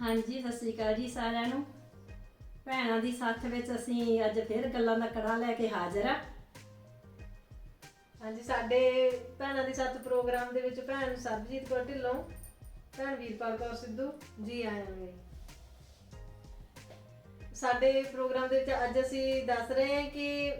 ਹਾਂਜੀ, ਸਤਿ ਸ੍ਰੀ ਅਕਾਲ ਜੀ ਸਾਰਿਆਂ ਨੂੰ। ਭੈਣਾਂ ਦੀ ਸਾਥ ਵਿੱਚ ਅਸੀਂ ਅੱਜ ਫਿਰ ਗੱਲਾਂ ਦਾ ਕੜਾ ਲੈ ਕੇ ਹਾਜ਼ਰ ਆ। ਹਾਂਜੀ, ਸਾਡੇ ਭੈਣਾਂ ਦੀ ਸੱਤ ਪ੍ਰੋਗਰਾਮ ਦੇ ਵਿੱਚ ਭੈਣ ਸਰਬਜੀਤ ਕੌਰ ਢਿੱਲੋਂ, ਭੈਣ ਵੀਰਪਾਲ ਕੌਰ ਸਿੱਧੂ ਜੀ ਆਏ ਹੋਏ। ਸਾਡੇ ਪ੍ਰੋਗਰਾਮ ਦੇ ਵਿੱਚ ਅੱਜ ਅਸੀਂ ਦੱਸ ਰਹੇ ਹਾਂ ਕਿ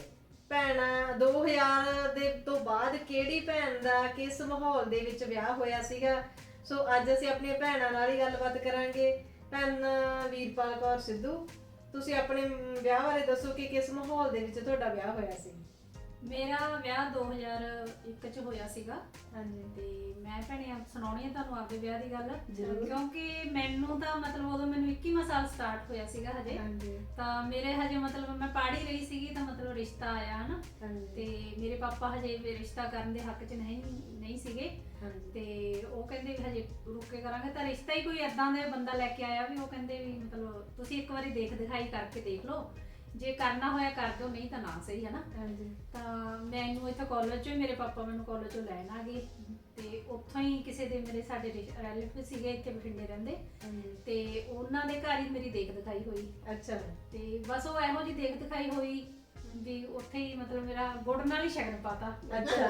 ਭੈਣਾਂ 2000 ਦੇ ਤੋਂ ਬਾਅਦ ਕਿਹੜੀ ਭੈਣ ਦਾ ਕਿਸ ਮਾਹੌਲ ਦੇ ਵਿੱਚ ਵਿਆਹ ਹੋਇਆ ਸੀਗਾ ਸੋ ਅੱਜ ਅਸੀਂ ਆਪਣੀਆਂ ਭੈਣਾਂ ਨਾਲ ਹੀ ਗੱਲਬਾਤ ਕਰਾਂਗੇ। ਭੈਣ ਵੀਰਪਾਲ ਕੌਰ ਸਿੱਧੂ ਤੁਸੀਂ ਆਪਣੇ ਵਿਆਹ ਬਾਰੇ ਦੱਸੋ ਕਿ ਕਿਸ ਮਾਹੌਲ ਦੇ ਵਿੱਚ ਤੁਹਾਡਾ ਵਿਆਹ ਹੋਇਆ ਸੀ? ਮੇਰਾ ਵਿਆਹ 2001 ਚ ਹੋਇਆ ਸੀਗਾ। ਹਾਂਜੀ। ਤੇ ਮੈਂ ਭੈਣੇ ਸੁਣਾਉਣੀ ਹੈ ਤੁਹਾਨੂੰ ਆਪਦੇ ਵਿਆਹ ਦੀ ਗੱਲ। ਕਿਉਂਕਿ ਮੈਨੂੰ ਤਾਂ ਮਤਲਬ ਉਦੋਂ ਮੈਨੂੰ 21ਵਾਂ ਸਾਲ ਸਟਾਰਟ ਹੋਇਆ ਸੀਗਾ ਹਜੇ। ਹਾਂਜੀ। ਤਾਂ ਮੇਰੇ ਹਜੇ ਮਤਲਬ ਮੈਂ ਪੜ੍ਹ ਹੀ ਰਹੀ ਸੀਗੀ ਤਾਂ ਮਤਲਬ ਰਿਸ਼ਤਾ ਆਇਆ ਹਨਾ। ਤੇ ਮੇਰੇ ਪਾਪਾ ਹਜੇ ਵੀ ਰਿਸ਼ਤਾ ਕਰਨ ਦੇ ਹੱਕ 'ਚ ਨਹੀਂ ਨਹੀਂ ਸੀਗੇ। ਹਾਂਜੀ। ਤੇ ਉਹ ਕਹਿੰਦੇ ਵੀ ਹਜੇ ਰੁਕ ਕੇ ਕਰਾਂਗੇ ਤਾਂ ਰਿਸ਼ਤਾ ਹੀ ਕੋਈ ਐਦਾਂ ਦੇ ਬੰਦਾ ਲੈ ਕੇ ਆਇਆ ਵੀ ਉਹ ਕਹਿੰਦੇ ਵੀ ਮਤਲਬ ਤੁਸੀਂ ਇੱਕ ਵਾਰੀ ਦੇਖ ਦਿਖਾਈ ਕਰਕੇ ਦੇਖ ਲਓ। ਜੇ ਕਰਨਾ ਹੋਇਆ ਕਰ ਦਿਓ ਨਹੀਂ ਤਾਂ ਨਾ ਸਹੀ ਹੈ ਨਾ? ਹਾਂਜੀ। ਤਾਂ ਮੈਨੂੰ ਇੱਥੇ ਕਾਲਜ ਚੋਂ ਮੇਰੇ ਪਾਪਾ ਮੈਨੂੰ ਕਾਲਜ ਚੋਂ ਲੈਣ ਆ ਗਏ। ਤੇ ਉੱਥੋਂ ਹੀ ਕਿਸੇ ਦੇ ਮੇਰੇ ਸਾਡੇ ਰਿਲੇਟਿਵ ਸੀਗੇ ਇੱਥੇ ਬਠਿੰਡੇ ਰਹਿੰਦੇ। ਤੇ ਉਹਨਾਂ ਦੇ ਘਰ ਹੀ ਮੇਰੀ ਦੇਖ ਦਿਖਾਈ ਹੋਈ। ਅੱਛਾ। ਤੇ ਬਸ ਉਹ ਇਹੋ ਜੀ ਦੇਖ ਦਿਖਾਈ ਹੋਈ ਵੀ ਉੱਥੇ ਹੀ ਮਤਲਬ ਮੇਰਾ ਗੁੜ ਨਾਲ ਹੀ ਸ਼ਗਨ ਪਾਤਾ। ਅੱਛਾ।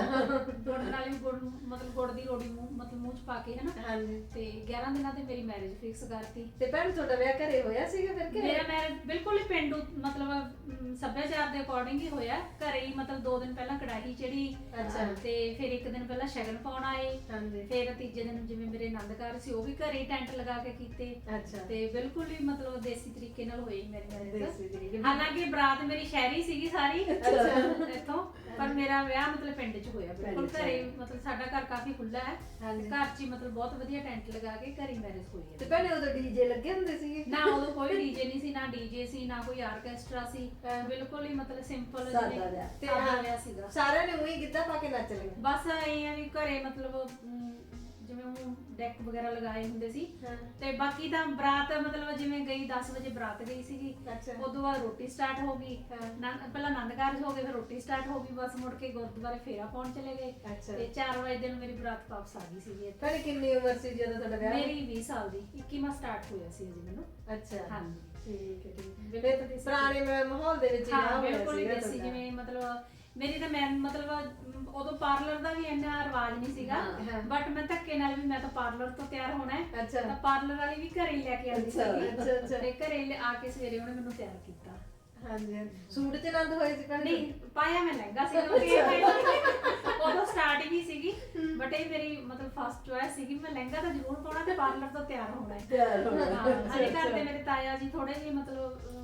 ਗੁੜ ਨਾਲ ਹੀ ਗੁੜ ਮਤਲਬ ਗੁੜ ਦੀ ਰੋੜੀ ਮੂੰਹ ਮਤਲਬ ਮੂੰਹ ਚ ਪਾ ਕੇ ਹਨਾ? ਹਾਂਜੀ। ਤੇ 11 ਦਿਨਾਂ ਤੇ ਮੇਰੀ ਮੈਰਿਜ ਫਿਕਸ ਕਰਤੀ। ਤੇ ਭੈਣ ਤੁਹਾਡਾ ਵਿਆਹ ਘਰੇ ਹੋਇਆ ਸੀਗਾ ਫਿਰ ਕਿ ਮੇਰਾ ਮੈਰਿਜ ਬਿਲਕੁਲ ਹੀ ਪਿੰਡੂ ਮਤਲਬ ਅਮ, ਸੱਭਿਆਚਾਰ ਦੇ ਅਕੋਰਡਿੰਗ ਹੀ ਹੋਇਆ। ਘਰੇ ਹੀ ਮਤਲਬ 2 ਦਿਨ ਪਹਿਲਾਂ ਕੜਾਹੀ ਚੜੀ ਅੱਛਾ। ਤੇ ਫਿਰ ਇੱਕ ਦਿਨ ਪਹਿਲਾਂ ਸ਼ਗਨ ਪਾਉਣ ਆਏ। ਹਾਂਜੀ। ਫਿਰ ਤੀਜੇ ਦਿਨ ਜਿਵੇਂ ਮੇਰੇ ਆਨੰਦ ਘਰ ਸੀ ਉਹ ਵੀ ਘਰੇ ਟੈਂਟ ਲਗਾ ਕੇ ਕੀਤੇ। ਅੱਛਾ। ਤੇ ਬਿਲਕੁਲ ਹੀ ਮਤਲਬ ਦੇਸੀ ਤਰੀਕੇ ਨਾਲ ਹੋਈ ਮੇਰੀ ਮੈਰਿਜ ਦੇਸੀ ਤਰੀਕੇ ਨਾਲ। ਹਾਲਾਂਕਿ ਬਰਾਤ ਮੇਰੀ ਸ਼ਹਿਰੀ ਸੀਗੀ ਸਾਰੀ। ਅੱਛਾ। ਇੱਥੋਂ। ਪਰ ਮੇਰਾ ਵਿਆਹ ਮਤਲਬ ਪਿੰਡ 'ਚ ਹੋਇਆ ਬਿਲਕੁਲ। ਪਿੰਡ 'ਚ। ਘਰੇ ਮਤਲਬ ਸਾਡਾ ਘਰ ਕਾਫੀ ਖੁੱਲਾ ਹੈ। ਹਾਂਜੀ। ਘਰ 'ਚ ਹੀ ਮਤਲਬ ਬਹੁਤ ਵਧੀਆ ਟੈਂਟ ਲਗਾ ਕੇ ਘਰੇ ਮੈਰਿਜ ਹੋਈ ਤੇ ਹੈ। ਭੈਣੇ ਉਦੋਂ ਡੀਜੇ ਲੱਗੇ ਹੁੰਦੇ ਸੀਗੇ? ਨਾ ਉਦੋਂ ਕੋਈ ਡੀਜੇ ਨਹੀਂ ਸੀ ਨਾ ਡੀਜੇ ਸੀ ਨਾ ਕੋਈ ਆਰਕੈਸਟਰਾ ਸੀ। ਹਾਂ। ਬਿਲਕੁਲ ਹੀ ਮਤਲਬ ਸਿੰਪਲ ਸਾਦਾ ਵਿਆਹ। ਤੇ ਸਾਦਾ ਹਾਂ, ਵਿਆਹ ਸੀਗਾ। ਸਾਰਿਆਂ ਨੇ ਉਹੀ ਗਿੱਧਾ ਪਾ ਕੇ ਨੱਚ ਲਿਆ ਬਸ ਇਹ ਆ ਵੀ ਘਰੇ ਮਤਲਬ ਅਮ, ਜਿਵੇਂ ਉਹ ਡੈਕ ਵਗੈਰਾ ਲਗਾਏ ਹੁੰਦੇ ਸੀ ਹਾਂ ਤੇ ਬਾਕੀ ਤਾਂ ਬਰਾਤ ਮਤਲਬ ਜਿਵੇਂ ਗਈ 10 ਵਜੇ ਬਰਾਤ ਗਈ ਸੀਗੀ ਅੱਛਾ। ਉਦੋਂ ਬਾਅਦ ਰੋਟੀ ਸਟਾਰਟ ਹੋ ਗਈ ਹਾਂ। ਪਹਿਲਾਂ ਆਨੰਦ ਕਾਰਜ ਹੋ ਗਏ ਫਿਰ ਰੋਟੀ ਸਟਾਰਟ ਹੋ ਗਈ ਬਸ ਮੁੜ ਕੇ ਗੁਰਦੁਆਰੇ ਫੇਰਾ ਪਾਉਣ ਚਲੇ ਗਏ ਅੱਛਾ। ਤੇ 4 ਵਜੇ ਦਿਨ ਮੇਰੀ ਬਰਾਤ ਵਾਪਸ ਆ ਗਈ ਸੀਗੀ ਇੱਥੇ। ਕਿੰਨੀ ਉਮਰ ਸੀ ਜਦੋਂ ਤੁਹਾਡਾ ਵਿਆਹ ਮੇਰੀ 20 ਸਾਲ ਦੀ 21ਵਾਂ ਸਟਾਰਟ ਹੋਇਆ ਸੀ ਜੀ ਮੈਨੂੰ ਅੱਛਾ ਹਾਂਜੀ ਠੀਕ ਹੈ ਠੀਕ ਹੈ। ਬਿਲਕੁਲ। ਪੁਰਾਣੇ ਮ- ਮਾਹੌਲ ਦੇ ਵਿੱਚ ਹੀ ਵਿਆਹ ਹਾਂ ਹੋਇਆ ਬਿਲਕੁਲ ਹੀ ਸੀਗਾ ਦੇਸੀ ਤੁਹਾਡਾ। ਜਿਵੇਂ ਮੇਰੀ ਤਾਂ ਮੈਂ ਮਤਲਬ ਉਦੋਂ ਪਾਰਲਰ ਦਾ ਵੀ ਇੰਨਾ ਰਿਵਾਜ ਨਹੀਂ ਸੀਗਾ ਹਾਂ। ਬਟ ਮੈਂ ਧੱਕੇ ਨਾਲ ਵੀ ਮੈਂ ਤਾਂ ਪਾਰਲਰ ਤੋਂ ਤਿਆਰ ਹੋਣਾ ਹੈ ਅੱਛਾ। ਤਾਂ ਪਾਰਲਰ ਵਾਲੀ ਵੀ ਘਰੇ ਹੀ ਲੈ ਕੇ ਆਉਂਦੀ ਅੱਛਾ, ਸੀਗੀ ਅੱਛਾ, ਅੱਛਾ। ਤੇ ਘਰੇ ਹੀ ਆ ਕੇ ਸਵੇਰੇ ਉਹਨੇ ਮੈਨੂੰ ਤਿਆਰ ਕੀਤਾ ਹਾਂਜੀ ਹਾਂਜੀ। ਸੂਟ ਚ ਆਨੰਦ ਹੋਏ ਸੀ ਭੈਣੇ ਨਹੀਂ ਪਾਇਆ ਮੈਂ ਲਹਿੰਗਾ ਸੀ ਕਿਉਂਕਿ ਇਹ ਮੇਰੀ- ਉਦੋਂ ਸਟਾਰਟਿੰਗ ਹੀ ਸੀਗੀ ਬਟ ਇਹ ਮੇਰੀ ਮਤਲਬ ਫਸਟ ਚੋਇਸ ਸੀਗੀ ਮੈਂ ਲਹਿੰਗਾ ਤਾਂ ਜ਼ਰੂਰ ਪਾਉਣਾ ਤੇ ਪਾਰਲਰ ਤੋਂ ਤਿਆਰ ਹੋਣਾ ਹੈ ਤਿਆਰ ਹੋਣਾ। ਹਾਂ, ਸਾਡੇ ਘਰ ਦੇ ਮੇਰੇ ਤਾਇਆ ਜੀ ਥੋੜੇ ਜਿਹੇ ਮਤਲਬ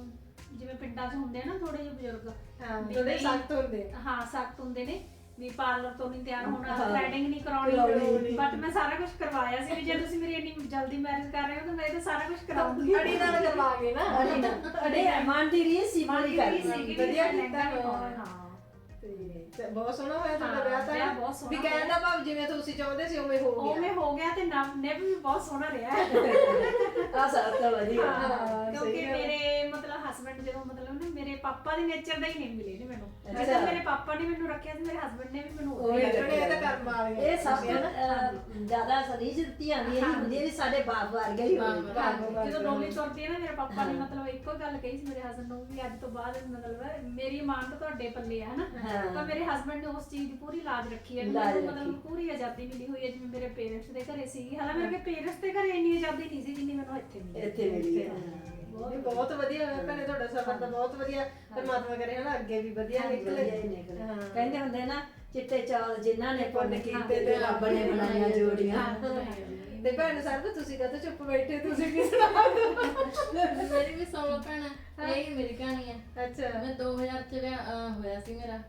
ਜਿਵੇਂ ਪਿੰਡਾਂ 'ਚ ਹੁੰਦੇ ਆ ਨਾ ਥੋੜੇ ਜਿਹੇ ਬਜ਼ੁਰਗ ਹਾਂ, ਵੀ ਨਹੀਂ- ਸਖਤ ਹੁੰਦੇ ਆ। ਹਾਂ ਸਖਤ ਹੁੰਦੇ ਨੇ ਵੀ ਪਾਰਲਰ ਤੋਂ ਨਹੀਂ ਤਿਆਰ ਹੋਣਾ ਹਾਂ। ਥ੍ਰੈਡਿੰਗ ਨਹੀਂ ਕਰਾਉਣੀ। ਕਰਾਉਣੀ ਬਟ ਮੈਂ ਸਾਰਾ ਕੁਝ ਕਰਵਾਇਆ ਸੀ ਵੀ ਜੇ ਤੁਸੀਂ ਮੇਰੀ ਇੰਨੀ ਜਲਦੀ ਮੈਰਿਜ ਕਰ ਰਹੇ ਹੋ ਤਾਂ ਮੈਂ ਤਾਂ ਸਾਰਾ ਕੁਝ ਕਰਾਉਂਗੀ ਅੜੀ ਨਾਲ ਕਰਵਾਗੇ ਨਾ ਅੜੀ ਨਾ ਅੜੇ ਮਨ ਦੀ ਰੀਸ ਸੀ ਮਾਂ ਪੂਰੀ ਦੀ ਕਰਨੀ। ਵੀ ਸੀਗੀ ਵਧੀਆ ਕੀਤਾ ਹੋਇਆ। ਹਾਂ ਤੇ ਬਹੁਤ ਸੋਹਣਾ ਹੋਇਆ ਤੁਹਾਡਾ ਹਾਂ, ਵਿਆਹ ਤਾਂ। ਵਿਆਹ ਬਹੁਤ ਸੋਹਣਾ ਵੀ ਕਹਿਣ ਦਾ ਭਾਵ ਜਿਵੇਂ ਤੁਸੀਂ ਚਾਹੁੰਦੇ ਸੀ ਉਵੇਂ ਹੋ ਗਿਆ। ਉਵੇਂ ਹੋ ਗਿਆ ਤੇ ਨਵ ਨੇ ਵੀ ਬਹੁਤ ਸੋਹਣਾ ਰਿਹਾ ਹੈ। ਆ ਸਾਰਾ ਤਾਂ ਵਧੀਆ। ਹਾਂ, ਕਿਉਂਕਿ ਸਹੀ ਗੱਲ। ਮੇਰੇ ਮਤਲਬ ਹਸਬੰਡ ਜਦੋਂ ਮਤਲਬ ਮੇਰੇ ਪਾਪਾ ਦੀ ਨੇਚਰ ਦਾ ਹੀ ਨਹੀਂ ਮਿਲੇ ਨੇ ਮੈਨੂੰ ਅੱਛਾ। ਜਦੋਂ ਮੇਰੇ ਪਾਪਾ ਨੇ ਮੈਨੂੰ ਰੱਖਿਆ ਸੀ ਮੇਰੇ ਹਸਬੰਡ ਨੇ ਵੀ ਮੈਨੂੰ ਉਵੇਂ ਹੀ ਰੱਖਣੇ ਇਹ ਤਾਂ ਕਰਮ ਵਾਲੀਆਂ ਇਹ ਸਭ ਤੋਂ। ਅਹ, ਜ਼ਿਆਦਾ ਸਰੀਰ ਧੀਆਂ ਦੀ ਇਹ ਹੁੰਦੀ ਹੈ ਵੀ ਸਾਡੇ ਬਾਪ ਵਰਗਾ ਹੀ ਹੋਵੇ ਬਾਪ ਹਾਂ, ਵਰਗਾ। ਜਦੋਂ ਡੋਲੀ ਤੁਰਦੀ ਹੈ ਨਾ ਮੇਰੇ ਪਾਪਾ ਨੇ ਮਤਲਬ ਇੱਕੋ ਗੱਲ ਕਹੀ ਸੀ ਮੇਰੇ ਹਸਬੰਡ ਨੂੰ ਵੀ ਅੱਜ ਤੋਂ ਬਾਅਦ ਮਤਲਬ ਮੇਰੀ ਮਾਂ ਤਾਂ ਤੁਹਾਡੇ ਪੱਲੇ ਆ ਹਨਾ ਹਾਂ। ਤਾਂ ਮੇਰੇ ਹਸਬੰਡ ਨੇ ਉਸ ਚੀਜ਼ ਦੀ ਪੂਰੀ ਲਾਜ ਰੱਖੀ ਹੈ ਲਾਜ ਮੈਨੂੰ ਰੱਖੀ। ਮਤਲਬ ਪੂਰੀ ਆਜ਼ਾਦੀ ਮਿਲੀ ਹੋਈ ਹੈ ਜਿਵੇਂ ਮੇਰੇ ਪੇਰੈਂਟਸ ਦੇ ਘਰੇ ਸੀ ਹਾਲਾਂਕਿ ਮੇਰੇ ਪੇਰੈਂਟਸ ਦੇ ਘਰੇ ਇੰਨੀ ਆਜ਼ਾਦੀ ਨਹੀਂ ਸੀ ਜਿੰਨੀ ਮੈਨੂੰ ਇੱਥੇ ਮਿਲੀ ਇੱਥੇ ਮਿਲੀ ਹੈ। ਨਹੀਂ, ਬਹੁਤ ਵਧੀਆ ਹੋਇਆ ਭੈਣੇ ਤੁਹਾਡਾ ਸਫ਼ਰ ਤਾਂ ਬਹੁਤ ਵਧੀਆ ਪਰਮਾਤਮਾ ਕਰੇ ਹਨਾ ਅੱਗੇ ਵੀ ਵਧੀਆ ਨਿਕਲੇ। ਹਾਂ। ਕਹਿੰਦੇ ਹੁੰਦੇ ਨਾ ਚਿੱਟੇ ਚੌਲ ਜਿਨ੍ਹਾਂ ਨੇ ਪੁੰਨ ਕੀਤੇ ਤੇ। ਰੱਬ ਨੇ ਬਣਾਈਆਂ ਜੋੜੀਆਂ। ਤੇ ਭੈਣ ਸਾਹਿਬ ਤੁਸੀਂ ਕਦੋਂ ਚੁੱਪ ਬੈਠੇ ਤੁਸੀਂ ਕੀ ਸੁਣਾਓ ਮੇਰੀ ਵੀ ਸੋਲੋ ਭੈਣ ਹੈ। ਇਹ ਹੀ ਮੇਰੀ ਕਹਾਣੀ ਹੈ ਅੱਛਾ। ਮੈਂ 2000 ਚ ਵਿਆਹ ਅਹ, ਹੋਇਆ ਸੀ ਮੇਰਾ।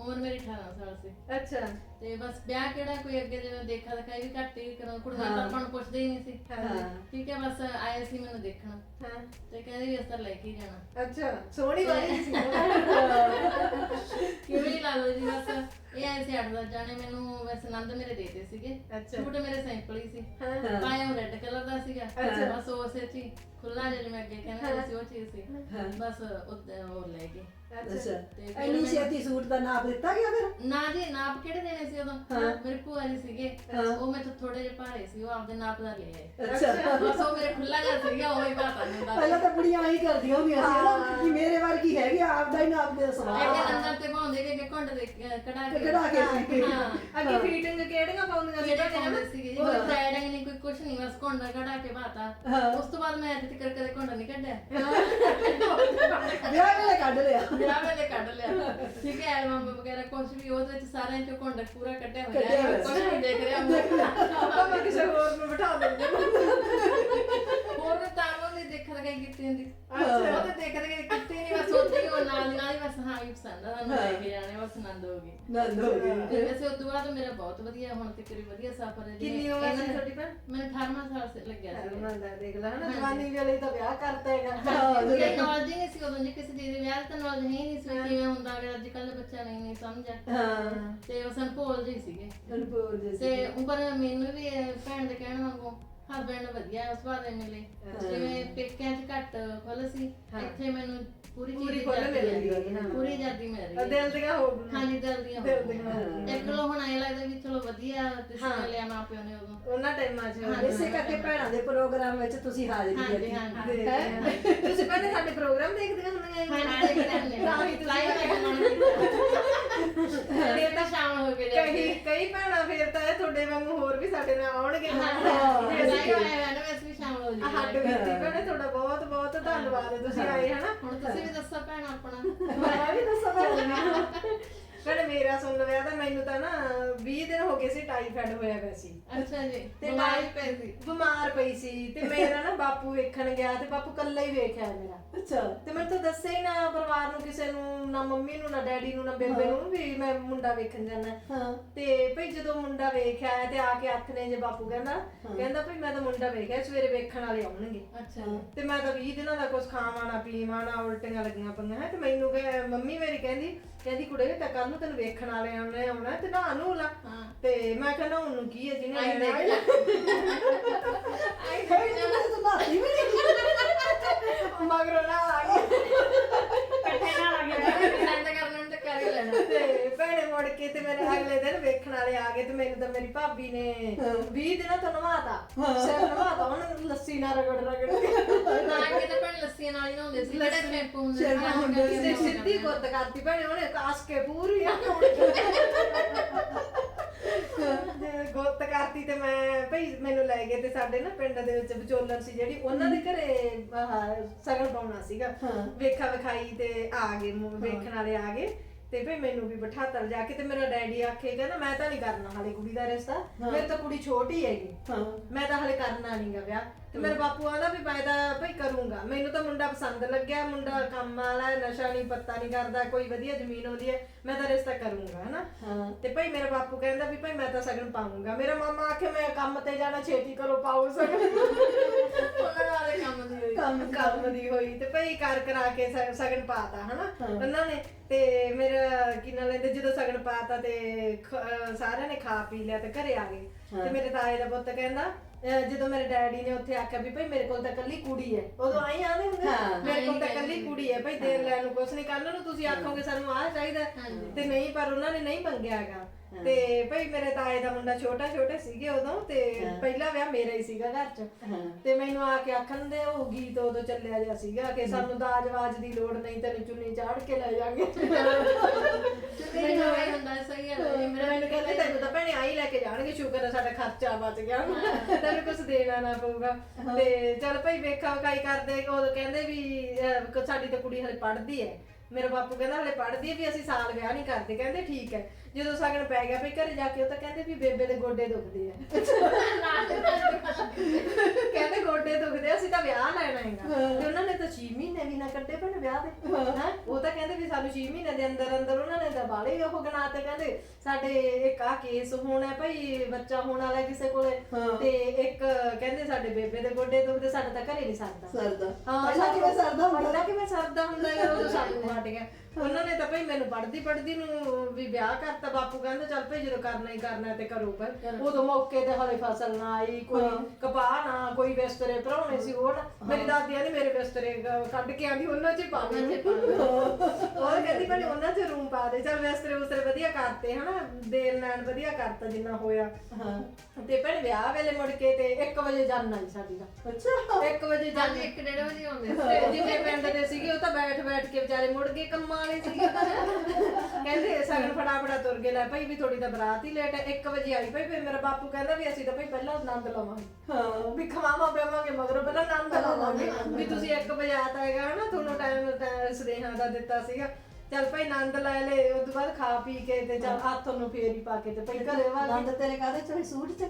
ਉਮਰ ਮੇਰੀ 18 ਸਾਲ ਸੀ। ਅੱਛਾ। ਤੇ ਬਸ ਵਿਆਹ ਕਿਹੜਾ ਕੋਈ ਅੱਗੇ ਜਿਵੇਂ ਦੇਖਾ ਦਿਖਾਈ ਵੀ ਘੱਟ ਹੀ ਕਰੋ ਕੁੜੀਆਂ। ਤਾਂ ਆਪਾਂ ਨੂੰ ਪੁੱਛਦੇ ਹੀ ਨਹੀਂ ਸੀ। ਹਾਂ। ਠੀਕ ਹੈ ਬਸ ਆਏ ਸੀ ਮੈਨੂੰ ਦੇਖਣ। ਹਾਂ। ਤੇ ਕਹਿੰਦੇ ਵੀ ਅਸਰ ਲੈ ਕੇ ਹੀ ਜਾਣਾ। ਅੱਛਾ। ਸੋਹਣੀ ਵਾਲੀ ਸੀ। ਕਿਵੇਂ ਲਾ ਲਓ ਜੀ ਬਸ। ਇਹ ਆਏ ਸੀ ਅੱਠ ਦਸ ਜਾਣੇ ਮੈਨੂੰ ਵੈਸੇ ਆਨੰਦ ਮੇਰੇ ਦੇਤੇ ਸੀਗੇ। ਅੱਛਾ। ਸੂਟ ਮੇਰੇ ਸਿੰਪਲ ਹੀ ਸੀ। ਹਾਂ। ਪਾਇਆ ਉਹ ਰੈੱਡ ਕਲਰ ਦਾ ਸੀਗਾ। ਅੱਛਾ। ਬਸ ਉਸੇ ਚ ਹੀ ਖੁੱਲਾ ਜਿਹਾ ਜਿਵੇਂ ਅੱਗੇ ਕਹਿੰਦੇ ਸੀ ਉਹ ਚੀਜ਼ ਸੀ। ਹਾਂ। ਬਸ ਉੱਤੇ ਉਹ ਲੈ ਗਏ। ਅੱਛਾ। ਤੇ ਫਿਰ ਇੰਨੀ ਮੈਂ- ਛੇਤੀ ਸੂਟ ਦਾ ਨਾਪ ਦਿੱਤਾ ਗਿਆ ਫਿਰ? ਨਾ ਜੀ ਨਾਪ ਕਿਹੜੇ ਦੇਣੇ ਸੀ ਉਦੋਂ? ਹਾਂ। ਮੇਰੇ ਭੂਆ ਜੀ ਸੀਗੇ। ਹਾਂ। ਉਹ ਮੇਰੇ ਤੋਂ ਥੋੜੇ ਜਿਹੇ ਭਾਰੇ ਸੀ ਉਹ ਆਪਦੇ ਨਾਪ ਦਾ ਲੈ ਆਏ। ਅੱਛਾ। ਬਸ ਉਹ ਮੇਰੇ ਖੁੱਲਾ ਜਿਹਾ ਸੀਗਾ ਉਹ ਹੀ ਭਾਤਾ ਹੁੰਦਾ ਪਹਿਲਾਂ ਤਾਂ ਬੁੜੀਆਂ ਆਈ ਕਰਦੀਆਂ ਹੁੰਦੀਆਂ ਸੀ ਨਾ ਕਿ ਮੇਰੇ ਵਰਗੀ ਹੈਗੀ ਆ, ਆਪਦਾ ਹੀ ਨਾਪ ਦੇ ਇੱਕ ਸਵਾਲ ਨੰਬਰ ਤੇ ਪਾਉਂਦੇ ਕਿ ਘੁੰਡ ਦੇ ਅਹ, ਕਢਾ ਕੇ। ਕਢਾ ਕੇ ਸੀ ਕੇ। ਹਾਂ। ਅੱਗੇ ਫੀਟਿੰਗ ਕਿਹੜੀਆਂ ਪਾਉਂਦੀਆਂ ਸੀ? ਜਿਹੜੇ ਭੈਣੇ, ਹਨਾ? ਪਾਉਂਦੇ ਸੀਗੇ ਜੀ ਕੋਈ ਥ੍ਰੈਡਿੰਗ ਨਹੀਂ ਕੋਈ ਕੁਛ ਨਹੀਂ ਬਸ ਘੁੰਡ ਕਢਾ ਕੇ ਭਾਤਾ ਹਾਂ। ਉਸ ਤੋਂ ਬਾਅਦ ਮੈਂ ਤੱਕ ਕਦੇ ਘੁੰਡ ਨਹੀਂ ਕੱਢਿਆ। ਵਿਆਹ ਵੇਲੇ ਕੱਢ ਲਿਆ। ਵਿਆਹ ਵੇਲੇ ਕੱਢ ਲਿਆ। ਠੀਕ ਹੈ ਐਲਬਮ ਵਗੈਰਾ ਕੁਝ ਵੀ ਉਹਦੇ ਵਿੱਚ ਸਾਰਿਆਂ ਚੋਂ ਘੁੰਡ ਪੂਰਾ ਕੱਢਿਆ ਕੱਢਿਆ ਹੋਇਆ ਹੋਇਆ ਹੈ ਕੁਝ ਨਹੀਂ ਦੇਖ ਰਿਹਾ ਆਪਾਂ ਕਿਸੇ ਹੋਰ ਨੂੰ ਬਿਠਾ ਦਿੰਦੇ। ਹੋਰ ਵੀ ਤਾਂ ਉਹ ਨਹੀਂ ਦੇਖ ਲਗਾਈ ਕੀਤੀ ਹੁੰਦੀ। ਅੱਛਾ। ਉਹ ਤੇ ਦੇਖ ਲਗਾਈ ਕੀਤੀ ਨਹੀਂ ਬਸ ਸੋਚੀ ਉਹ ਨਾਲ ਦੀ ਨਾਲ ਹੀ ਬਸ ਹਾਂ ਵੀ ਪਸੰਦ ਆ ਸਾਨੂੰ ਲੈ ਕੇ ਜਾਣੇ ਬਸ ਆਨੰਦ ਹੋ ਗਈ ਨੰਦ ਹੋ ਗਈ ਤੇ ਵੈਸੇ ਉਸ ਤੋਂ ਬਾਅਦ ਮੇਰਾ ਬਹੁਤ ਵਧੀਆ ਹੁਣ ਤੱਕ ਵੀ ਵਧੀਆ ਸਫ਼ਰ ਹੈ ਜਿਵੇਂ ਕਿੰਨੀ ਉਮਰ ਸੀ ਇਹਨਾਂ- ਤੁਹਾਡੀ ਭੈਣ? ਮੈਨੂੰ 18 ਸਾਲ ਸੇ ਲੱਗਿਆ ਸੀ। ਮੰਨਦਾ ਦੇਖ ਲੈ ਹਨਾ ਜਵਾਨੀ ਵੇਲੇ ਤਾਂ ਵਿਆਹ ਕਰਤਾ ਹੈਗਾ ਹਾਂ, ਇਹ ਨੌਲੇਜ ਨਹੀਂ ਸੀ ਉਦੋਂ ਜੀ ਕਿਸੇ ਚੀਜ਼ ਦੀ ਵਿਆਹ ਤਾਂ ਨੌਲੇਜ ਹੈ ਹੀ ਨਹੀਂ ਸੀ ਵੀ ਕਿਵੇਂ ਹੁੰਦਾ ਅਗਰ ਅੱਜ ਕੱਲ੍ਹ ਬੱਚਾ ਨਹੀਂ ਨਹੀਂ ਸਮਝਿਆ ਹਾਂ। ਤੇ ਉਹ ਸਾਨੂੰ ਭੋਲ ਜਿਹੇ ਸੀਗੇ। ਅਨਪੂਰ ਦੇ ਤੇ ਉੱਪਰ ਮੈਨੂੰ ਵੀ ਇਹ ਭੈਣ ਦੇ ਕਹਿਣ ਵਾਂਗੂ ਹਸਬੈਂਡ ਵਧੀਆ ਉਸ ਬਾਰੇ ਮਿਲੇ। ਜਿਵੇਂ ਪੇਕਿਆਂ 'ਚ ਘੱਟ ਖੁੱਲ ਸੀ ਇੱਥੇ ਮੈਨੂੰ ਪੂਰੀ ਪੂਰੀ ਖੁੱਲ੍ਹ ਆਜ਼ਾਦੀ ਮਿਲ ਰਹੀ ਹੈ। ਹੈ, ਹਾਂ। ਪੂਰੀ ਆਜ਼ਾਦੀ ਮਿਲ ਰਹੀ ਆ ਹੈ। ਦਿਲ ਦੀਆਂ ਹੋ ਗਈਆਂ। ਹਾਂਜੀ ਦਿਲ ਦੀਆਂ ਦਿਲ ਹੋ ਦੀਆਂ ਗਈਆਂ। ਹੋ ਇੱਕ ਲੋ ਹੁਣ ਐ ਲੱਗਦਾ ਵੀ ਚਲੋ ਵਧੀਆ ਡਿਸੀਜਨ ਲਿਆ ਮਾਂ ਪਿਓ ਨੇ ਉਦੋਂ। ਉਹਨਾਂ ਟਾਈਮਾਂ 'ਚ। ਇਸੇ ਕਰਕੇ ਭੈਣਾਂ ਦੇ ਪ੍ਰੋਗਰਾਮ ਵਿੱਚ ਤੁਸੀਂ ਹਾਜ਼ਰੀ ਹਾਂਜੀ, ਦਿੱਤੀ। ਹਾਂਜੀ। ਦੇਖਦੇ ਆ। ਤੁਸੀਂ ਪਹਿਲੇ ਸਾਡੇ ਪ੍ਰੋਗਰਾਮ ਦੇਖਦੀਆਂ ਹੁੰਦੀਆਂ ਸੀ? ਹਾਂਜੀ ਦੇਖ ਲੈਂਦੇ ਤਾਂ ਹੀ ਲਾਈਵ ਤੁਸੀਂ ਫਿਰ ਤਾਂ ਸ਼ਾਮ ਹੋ ਜਾ ਕਈ ਕਈ ਭੈਣਾਂ ਫੇਰ ਤਾਂ ਇਹ ਤੁਹਾਡੇ ਵਾਂਗੂ ਹੋਰ ਵੀ ਸਾਡੇ ਨਾਲ ਆਉਣਗੇ। ਹਾਂ। ਹੋ। ਹੱਡ ਜਾਈਏ। ਬੀਤੀ ਭੈਣੇ ਤੁਹਾਡਾ ਬਹੁਤ ਬਹੁਤ ਧੰਨਵਾਦ ਤੁਸੀਂ ਆਏ ਹਨਾ? ਹੁਣ ਤੁਸੀਂ ਵੀ ਦੱਸੋ ਭੈਣ ਆਪਣਾ। ਮੈਂ ਵੀ ਦੱਸਾਂ ਭੈਣੇ। ਭੈਣੇ ਮੇਰਾ ਸੁਣ ਲਵਿਆ ਤਾਂ ਮੈਨੂੰ ਤਾਂ ਨਾ 20 ਦਿਨ ਹੋ ਗਏ ਸੀ ਟਾਈਫਾਇਡ ਹੋਇਆ ਪਿਆ ਸੀ। ਅੱਛਾ ਜੀ ਤੇ ਬਿਮਾਰੀ ਟਾਈ- ਪੈ ਸੀ ਬਿਮਾਰ ਪਈ ਸੀ। ਤੇ ਮੇਰਾ ਨਾ ਬਾਪੂ ਵੇਖਣ ਗਿਆ ਤੇ ਬਾਪੂ ਕੱਲਾ ਹੀ ਵੇਖਿਆ ਮੇਰਾ। ਅੱਛਾ। ਤੇ ਮੈਨੂੰ ਤਾਂ ਦੱਸਿਆ ਹੀ ਨਾ ਪਰਿਵਾਰ ਨੂੰ ਕਿਸੇ ਨੂੰ ਨਾ ਮੰਮੀ ਨੂੰ ਨਾ ਡੈਡੀ ਨੂੰ ਨਾ ਬੇਬੇ ਨੂੰ ਵੀ ਮੈਂ ਮੁੰਡਾ ਵੇਖਣ ਜਾਣਾ ਹਾਂ। ਤੇ ਭਈ ਜਦੋਂ ਮੁੰਡਾ ਵੇਖਿਆ ਤੇ ਆ ਕੇ ਹੱਥ ਨੇ ਜੇ ਬਾਪੂ ਕਹਿੰਦਾ ਕਹਿੰਦਾ ਭਈ ਮੈਂ ਤਾਂ ਮੁੰਡਾ ਵੇਖਿਆ ਸਵੇਰੇ ਵੇਖਣ ਵਾਲੇ ਆਉਣਗੇ। ਅੱਛਾ ਜੀ ਤੇ ਮੈਂ ਤਾਂ 20 ਦਿਨਾਂ ਦਾ ਕੁਝ ਖਾਵਾਂ ਨਾ ਪੀਵਾਂ ਨਾ ਉਲਟੀਆਂ ਲੱਗੀਆਂ ਪਈਆਂ। ਤੇ ਮੈਨੂੰ ਕਹੇ ਮੰਮੀ ਮੇਰੀ ਕਹਿੰਦੀ ਕਹਿੰਦੀ ਕੁੜੇ ਤਾਂ ਕੱਲ ਨੂੰ ਤੈਨੂੰ ਵੇਖਣ ਵਾਲੇ ਆਉਣੇ ਆਉਣਾ ਤੇ ਨਾ ਨੂੰ ਲਾ। ਹਾਂ। ਤੇ ਮੈਂ ਕਹਿੰਦਾ ਉਹਨੂੰ ਕੀ ਹੈ ਜਿਹਨੇ ਆਈ ਲੈਣਾ ਦੇਖ ਹੈ। ਹੈ ਤੂੰ ਨਾਤੀ ਵੀ ਨਹੀਂ। ਮਗਰੋਂ ਨਾ ਆ ਗਈ। ਇਕੱਠੇ ਨਾਲ ਆ ਗਿਆ ਪਸੰਦ ਕਰਨ ਨੂੰ ਤਾਂ ਕਰ ਹੀ ਲੈਣਾ। ਤੇ ਭੈਣੇ ਮੁੜ ਕੇ ਤੇ ਮੇਰੇ ਅਗਲੇ ਦਿਨ ਵੇਖਣ ਵਾਲੇ ਆ ਗਏ ਤੇ ਮੈਨੂੰ ਤਾਂ ਮੇਰੀ ਭਾਬੀ ਨੇ 20 ਦਿਨਾਂ ਤੋਂ ਨਵਾਤਾ ਸਿਰ ਨਵਾਤਾ ਉਹਨੂੰ ਲੱਸੀ ਨਾਲ ਰਗੜ ਰਗੜ ਕੇ। ਨਾ ਹੀ ਨਹਾਉਂਦੇ ਸੀ ਜਿਹੜੇ ਸ਼ੈਂਪੂ ਹੁੰਦੇ ਸੀ ਸ਼ੈਂਪੂ ਹੁੰਦੇ ਸੀ। ਤੇ ਸਿੱਧੀ ਗੁੱਤ ਕਰਤੀ ਭੈਣੇ ਉਹਨੇ ਕਾਸ ਕੇ ਪੂਰੀ ਆ ਜੇ ਗੁੱਤ ਕਰਤੀ ਤੇ ਮੈਂ ਭਈ ਮੈਨੂੰ ਲੈ ਗਏ ਤੇ ਸਾਡੇ ਨਾ ਪਿੰਡ ਦੇ ਵਿੱਚ ਵਿਚੋਲਨ ਸੀ ਜਿਹੜੀ ਉਹਨਾਂ ਦੇ ਘਰੇ ਆਹ ਸਗਨ ਪਾਉਣਾ ਸੀਗਾ। ਵੇਖਾ ਵਿਖਾਈ ਤੇ ਆ ਗਏ ਮੁ- ਵੇਖਣ ਵਾਲੇ ਆ ਗਏ ਤੇ ਭਈ ਮੈਨੂੰ ਵੀ ਬਿਠਾਤਰ ਜਾ ਕੇ ਤੇ ਮੇਰਾ ਡੈਡੀ ਆਖੇ ਕਹਿੰਦਾ ਮੈਂ ਤਾਂ ਨਹੀਂ ਕਰਨਾ ਹਾਲੇ ਕੁੜੀ ਦਾ ਰਿਸ਼ਤਾ ਮੇਰੇ ਤਾਂ ਕੁੜੀ ਛੋਟੀ ਹੈਗੀ। ਹਾਂ। ਮੈਂ ਤਾਂ ਹਲੇ ਕਰਨਾ ਨਹੀਂਗਾ ਵਿਆਹ। ਤੇ ਮੇਰੇ ਬਾਪੂ ਆਂਦਾ ਵੀ ਤਾਂ ਭਈ ਕਰੂੰਗਾ। ਮੈਨੂੰ ਤਾਂ ਮੁੰਡਾ ਪਸੰਦ ਲੱਗਿਆ ਮੁੰਡਾ ਕੰਮ ਵਾਲਾ ਹੈ, ਨਸ਼ਾ ਨਹੀਂ ਪੱਤਾ ਨਹੀਂ ਕਰਦਾ ਕੋਈ ਵਧੀਆ ਜ਼ਮੀਨ ਉਹਦੀ ਹੈ ਮੈਂ ਤਾਂ ਰਿਸ਼ਤਾ ਕਰੂੰਗਾ ਹਨਾ? ਹਾਂ। ਤੇ ਭਈ ਮੇਰਾ ਬਾਪੂ ਕਹਿੰਦਾ ਵੀ ਭਈ ਮੈਂ ਤਾਂ ਸਗਨ ਪਾਉਂਗਾ ਮੇਰਾ ਮਾਮਾ ਆਖੇ ਮੈਂ ਕੰਮ ਤੇ ਜਾਣਾ ਛੇਤੀ ਕਰੋ ਪਾਓ ਸਗਨ। ਉਹਨਾਂ ਵਾਲੇ ਕੰਮ ਦੀ ਹੋਈ। ਕੰਮ ਕੰਮ ਦੀ ਹੋਈ। ਤੇ ਭਈ ਕਰ ਕਰਾ ਕੇ ਸ- ਸਗਨ ਪਾਤਾ ਹਨਾ? ਉਹਨਾਂ ਨੇ ਤੇ ਮੇਰਾ ਕੀ ਨਾਂ ਲੈਂਦੇ ਜਦੋਂ ਸਗਨ ਪਾਤਾ ਤੇ ਖ- ਅਹ ਸਾਰਿਆਂ ਨੇ ਖਾ ਪੀ ਲਿਆ ਤੇ ਘਰੇ ਆ ਗਏ। ਤੇ ਮੇਰੇ ਤਾਏ ਦਾ ਪੁੱਤ ਕਹਿੰਦਾ ਅਹ ਜਦੋਂ ਮੇਰੇ ਡੈਡੀ ਨੇ ਉੱਥੇ ਆਖਿਆ ਵੀ ਭਈ ਮੇਰੇ ਕੋਲ ਤਾਂ ਕੱਲੀ ਕੁੜੀ ਹੈ ਉਦੋਂ ਆਈ ਆਂਦੇ ਹੁੰਦੇ। ਹਾਂ। ਮੇਰੇ ਕੋਲ ਤਾਂ ਕੱਲੀ ਕੁੜੀ ਹੈ ਭਈ ਦੇਰ ਲੈਣ ਨੂੰ ਕੁਛ ਨਹੀਂ ਕੱਲ ਨੂੰ ਤੁਸੀਂ ਆਖੋਗੇ ਸਾਨੂੰ ਆਹ ਚਾਹੀਦਾ ਤੇ ਨਹੀਂ ਪਰ ਉਹਨਾਂ ਨੇ ਨਹੀਂ ਮੰਗਿਆ ਹੈਗਾ। ਤੇ ਭਈ ਮੇਰੇ ਤਾਏ ਦਾ ਮੁੰਡਾ ਛੋਟਾ ਛੋਟੇ ਸੀਗੇ ਉਦੋਂ ਤੇ ਪਹਿਲਾ ਵਿਆਹ ਮੇਰਾ ਹੀ ਸੀਗਾ ਘਰ 'ਚ। ਤੇ ਮੈਨੂੰ ਆ ਕੇ ਆਖਣ ਦੇ ਉਹ ਗੀਤ ਉਦੋਂ ਚੱਲਿਆ ਜਿਹਾ ਸੀਗਾ ਕਿ ਸਾਨੂੰ ਦਾਜਵਾਜ ਦੀ ਲੋੜ ਨਹੀਂ ਤੈਨੂੰ ਚੁੰਨੀ ਚਾੜ ਕੇ ਲੈ ਜਾਾਂਗੇ ਮੈਨੂੰ ਇਹ ਹੁੰਦਾ ਸਹੀ ਹੈ। ਜੀ, ਮੇਰਾ ਮੈਨੂੰ ਕਹਿੰਦੇ ਤੈਨੂੰ ਤਾਂ ਭੈਣੇ ਆਈ ਲੈ ਕੇ ਜਾਣਗੇ ਸ਼ੁਕਰ ਹੈ ਸਾਡਾ ਖਰਚਾ ਬਚ ਗਿਆ। ਤੈਨੂੰ ਕੁਝ ਦੇਣਾ ਨਾ ਪਊਗਾ। ਤੇ ਚਲ ਭਾਈ ਵੇਖਾ ਵਕਾਈ ਕਰਦੇ ਉਦੋਂ ਕਹਿੰਦੇ ਵੀ ਸਾਡੀ ਤਾਂ ਕੁੜੀ ਹਲੇ ਪੜ੍ਹਦੀ ਹੈ। ਮੇਰਾ ਬਾਪੂ ਕਹਿੰਦਾ ਹਲੇ ਪੜ੍ਹਦੀ ਹੈ ਵੀ ਅਸੀਂ ਸਾਲ ਵਿਆਹ ਨਹੀਂ ਕਰਦੇ। ਕਹਿੰਦੇ ਠੀਕ ਹੈ। ਜਦੋਂ ਸਗਨ ਪੈ ਗਿਆ ਵੀ ਘਰੇ ਜਾ ਕੇ ਉਹ ਤਾਂ ਕਹਿੰਦੇ ਵੀ ਬੇਬੇ ਦੇ ਗੋਡੇ ਦੁਖਦੇ ਆ। ਕਹਿੰਦੇ ਗੋਡੇ ਦੁਖਦੇ ਆ, ਅਸੀਂ ਤਾਂ ਵਿਆਹ ਲੈਣਾ ਹੈਗਾ। ਤੇ ਉਹਨਾਂ ਨੇ ਤਾਂ 6 ਮਹੀਨੇ ਵੀ ਨਾ ਕੱਢੇ ਭੈਣ ਵਿਆਹ ਦੇ। ਹੈਂ। ਉਹ ਤਾਂ ਕਹਿੰਦੇ ਵੀ ਸਾਨੂੰ 6 ਮਹੀਨੇ ਦੇ ਅੰਦਰ ਅੰਦਰ ਉਹਨਾਂ ਨੇ ਤਾਂ ਬਾਲੇ ਉਹ ਗਣਾ ਤੇ ਕਹਿੰਦੇ ਸਾਡੇ ਇੱਕ ਆ ਕੇਸ ਹੋਣਾ ਭਾਈ ਬੱਚਾ ਹੋਣ ਵਾਲਾ ਕਿਸੇ ਕੋਲੇ। ਤੇ ਇੱਕ ਕਹਿੰਦੇ ਸਾਡੇ ਬੇਬੇ ਦੇ ਗੋਡੇ ਦੁਖਦੇ ਸਾਡਾ ਤਾਂ ਘਰੇ ਨਹੀਂ ਸਰਦਾ। ਸਰਦਾ। ਹਾਂ ਪਹਿਲਾਂ ਕਿਵੇਂ ਸਰਦਾ ਹੁੰਦਾ? ਪਹਿਲਾਂ ਕਿਵੇਂ ਸਰਦਾ ਹੁੰਦਾ ਉਦੋਂ ਸਾਨੂੰ ਹਟ ਗਿਆ। ਉਹਨਾਂ ਨੇ ਤਾਂ ਭਈ ਮੈਨੂੰ ਪੜਦੀ ਪੜਦੀ ਨੂੰ ਵੀ ਵਿਆਹ ਕਰਤਾ ਬਾਪੂ ਕਹਿੰਦਾ ਚੱਲ ਭਈ ਜਦੋਂ ਕਰਨਾ ਹੀ ਕਰਨਾ ਤੇ ਕਰੋ ਭਾਈ। ਉਦੋਂ ਮੌਕੇ ਤੇ ਹਲੇ ਫਸਲ ਨਾ ਆਈ ਕੋਈ ਕਪਾਹ ਨਾ ਕੋਈ ਬਿਸਤਰੇ ਭਰਾਉਣੇ ਸੀ ਨਾ ਮੇਰੀ ਦਾਦੀ ਨੇ ਮੇਰੇ ਬਿਸਤਰੇ ਕੱਢ ਕੇ ਆਂਦੀ ਉਹਨਾਂ 'ਚ ਹੀ ਪਾ ਦੇ ਉਹ ਕਹਿੰਦੀ ਭਈ ਉਹਨਾਂ 'ਚ ਰੂਮ ਪਾ ਦੇ। ਚੱਲ ਬਿਸਤਰੇ ਉਸਤਰੇ ਵਧੀਆ ਕਰਤੇ ਹਨਾ? ਦੇਣ ਲੈਣ ਵਧੀਆ ਕਰਤਾ ਜਿੰਨਾ ਹੋਇਆ। ਹਾਂ। ਤੇ ਭੈਣ ਵਿਆਹ ਵੇਲੇ ਮੁੜ ਕੇ ਤੇ 1 ਵਜੇ ਜਾਣਾ ਸੀ ਸਾਡੀ ਦਾ। ਅੱਛਾ। 1 ਵਜੇ ਜਦ ਜਾਣਾ 1:30 ਵਜੇ ਆਉਂਦੇ ਜਿਵੇਂ ਪਿੰਡ ਦੇ ਸੀਗੇ ਉਹ ਤਾਂ ਬੈਠ ਬੈਠ ਕੇ ਵਿਚਾਰੇ ਮੁੜ ਗਏ ਕੰਮਾਂ ਵਾਲੇ ਸੀਗੇ ਉਹ ਤਾਂ। ਕਹਿੰਦੇ ਸਗਨ ਫਟਾਫਟਾ ਤੁਰ ਗਏ ਲੈ ਭਾਈ ਵੀ ਥੋੜੀ ਤਾਂ ਬਰਾਤ ਹੀ ਲੇਟ ਹੈ 1 ਵਜੇ ਆਈ ਭਾਈ ਫਿਰ ਮੇਰਾ ਬਾਪੂ ਕਹਿੰਦਾ ਵੀ ਅਸੀਂ ਤਾਂ ਭਾਈ ਪਹਿਲਾਂ ਆਨੰਦ ਲਵਾਂਗੇ। ਹਾਂ। ਵੀ ਖਵਾਵਾਂ ਪਿਆਵਾਂਗੇ ਮਗਰੋਂ ਪਹਿਲਾਂ ਆਨੰਦ ਲਵਾਂਗੇ। ਵੀ ਤੁਸੀਂ 1 ਵਜੇ ਆਤਾ ਹੈਗਾ ਹਨਾ ਤੁਹਾਨੂੰ ਟਾਈਮ ਸਦੇਹਾਂ ਦਾ ਦਿੱਤਾ ਸੀਗਾ। ਚੱਲ ਭਾਈ ਆਨੰਦ ਲੈ ਲੈ ਉਸ ਤੋਂ ਬਾਅਦ ਖਾ ਪੀ ਕੇ ਤੇ ਚੱਲ ਹੱਥ ਨੂੰ ਫੇਰ ਹੀ ਪਾ ਕੇ ਤੇ ਭਾਈ ਘਰੇ ਨੰਦ ਤੇਰੇ ਕਾਹਦੇ ਚੋਂ ਸੂਟ ਚ?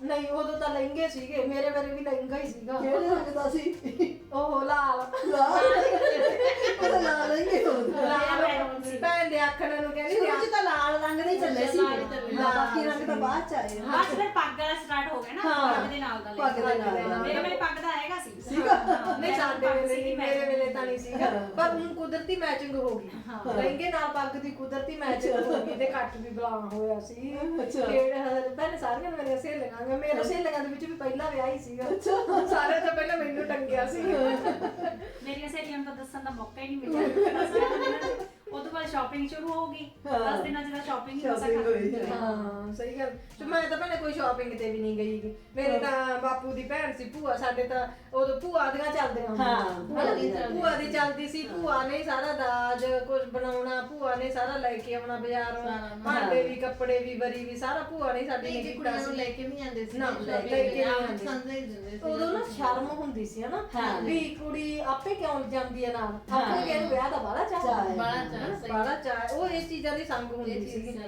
ਨਹੀਂ ਉਦੋਂ ਤਾਂ ਲਹਿੰਗੇ ਸੀਗੇ ਮੇਰੇ ਵੇਲੇ ਵੀ ਲਹਿੰਗਾ ਹੀ ਸੀਗਾ। ਕਿਹੜੇ ਰੰਗ ਦਾ ਸੀ? ਉਹ ਲਾਲ। ਲਾਲ? ਉਹਦਾ ਲਾਲ ਹੀ ਲਾਲ ਭੈਣ ਦੇ ਆਖਣ ਨੂੰ ਕਹਿੰਦੀ ਸ਼ੁਰੂ ਚ ਤਾਂ ਲਾਲ ਰੰਗ ਦੇ ਹੀ ਚੱਲੇ ਸੀ ਲਾਲ ਹੀ ਚੱਲੇ। ਹਾਂ, ਬਾਕੀ ਰੰਗ ਤਾਂ ਬਾਅਦ ਚ ਆਏ ਬਸ ਫਿਰ ਪੱਗ ਵਾਲਾ ਸਟਾਰਟ ਹੋ ਗਿਆ ਨਾ ਹਾਂ। ਪੱਗ ਦੇ ਨਾਲ ਦਾ ਲੈ ਪੱਗ ਦੇ ਨਾਲ ਦਾ। ਮੇਰੇ ਮੇਰੇ ਪੱਗ ਦਾ ਹੈਗਾ ਸੀ। ਸੀਗਾ? ਹਾਂ, ਨਹੀਂ ਮੇਰੇ ਸਾਡੇ ਪੱਗ ਵੇਲੇ ਸੀਗੀ, ਨਹੀਂ ਮੇਰੇ ਵੇਲੇ ਤਾਂ ਨਹੀਂ ਸੀਗਾ। ਪਰ ਹੁਣ ਕੁਦਰਤੀ ਮੈਚਿੰਗ ਹੋ ਗਈ। ਲਹਿੰਗੇ ਨਾਲ ਪੱਗ ਦੀ ਕੁਦਰਤੀ ਮੈਚਿੰਗ ਹੋ ਗਈ ਤੇ ਕੱਟ ਵੀ ਬੁਲਾਉਣਾ ਹੋਇਆ ਸੀ। ਅੱਛਾ। ਤੇ ਭੈਣ ਸਾਰੀਆਂ ਮੇਰੀਆਂ ਸਹੇਲੀਆਂ ਗਾ ਮੇਰੇ ਸਹੇਲੀਆਂ ਦੇ ਵਿੱਚ ਵੀ ਪਹਿਲਾ ਵਿਆਹ ਹੀ ਸੀਗਾ। ਸਾਰੇ ਤੋਂ ਪਹਿਲਾਂ ਮੈਨੂੰ ਟੰਗਿਆ ਸੀ। ਮੇਰੀਆਂ ਸਹੇਲੀਆਂ ਨੂੰ ਤਾਂ ਦੱਸਣ ਦਾ ਮੌਕਾ ਹੀ ਨਹੀਂ ਮਿਲਿਆ। ਉਹ ਤੋਂ ਬਾਅਦ ਸ਼ਾਪਿੰਗ ਸ਼ੁਰੂ ਹੋ ਗਈ ਹਾਂ। 10 ਦਿਨਾਂ ਚ ਤਾਂ ਸ਼ਾਪਿੰਗ ਹੀ Shopping ਹੋਈ। ਹਾਂ ਸਹੀ ਗੱਲ ਤੇ ਮੈਂ ਤਾਂ ਭੈਣੇ ਕੋਈ ਸ਼ਾਪਿੰਗ ਤੇ ਵੀ ਨਹੀਂ ਗਈ ਗੀ। ਮੇਰੇ ਤਾਂ ਬਾਪੂ ਦੀ ਭੈਣ ਸੀ ਭੂਆ ਸਾਡੇ ਤਾਂ ਉਦੋਂ ਭੂਆ ਦੀਆਂ ਚੱਲਦੀਆਂ ਹੁੰਦੀਆਂ ਹਾਂ, ਸੀ। ਭੂਆ ਦੀ ਹਨਾ? ਭੂਆ ਦੀ ਚੱਲਦੀ ਸੀ ਭੂਆ ਨੇ ਸਾਰਾ ਦਾਜ ਕੁਝ ਬਣਾਉਣਾ ਭੂਆ ਨੇ ਸਾਰਾ ਲੈ ਕੇ ਆਉਣਾ ਬਾਜ਼ਾਰੋਂ ਸਾਰਾ, ਭਾਂਡੇ ਵੀ ਕੱਪੜੇ ਵੀ ਵਰੀ ਵੀ ਸਾਰਾ ਭੂਆ ਨੇ ਸਾਡੀ ਨੇ ਨਹੀਂ ਕੀਤਾ ਕੁੜੀਆਂ ਨੂੰ ਸੀ ਲੈ ਕੇ ਨਹੀਂ ਆਉਂਦੇ ਸੀ ਨਾ, ਲੈ ਕੇ ਨਹੀਂ ਸੀ ਉਦੋਂ ਨਾ ਸ਼ਰਮ ਹੁੰਦੀ ਸੀ ਹਨਾ ਹਾਂ। ਵੀ ਕੁੜੀ ਆਪੇ ਕਿਉਂ ਜਾਂਦੀ ਹੈ ਨਾਲ ਹਾਂ। ਵੀ ਵਿਆਹ ਦਾ ਬਾਲਾ ਚਾਹ ਚਾਅ ਹੈ। ਚਾਅ, ਸਹੀ। ਬਾਲਾ ਚਾਅ ਹੈ। ਉਹ ਇਸ ਚੀਜ਼ਾਂ ਦੀ ਸੰਗ ਹੁੰਦੀ ਇਹ ਨੇ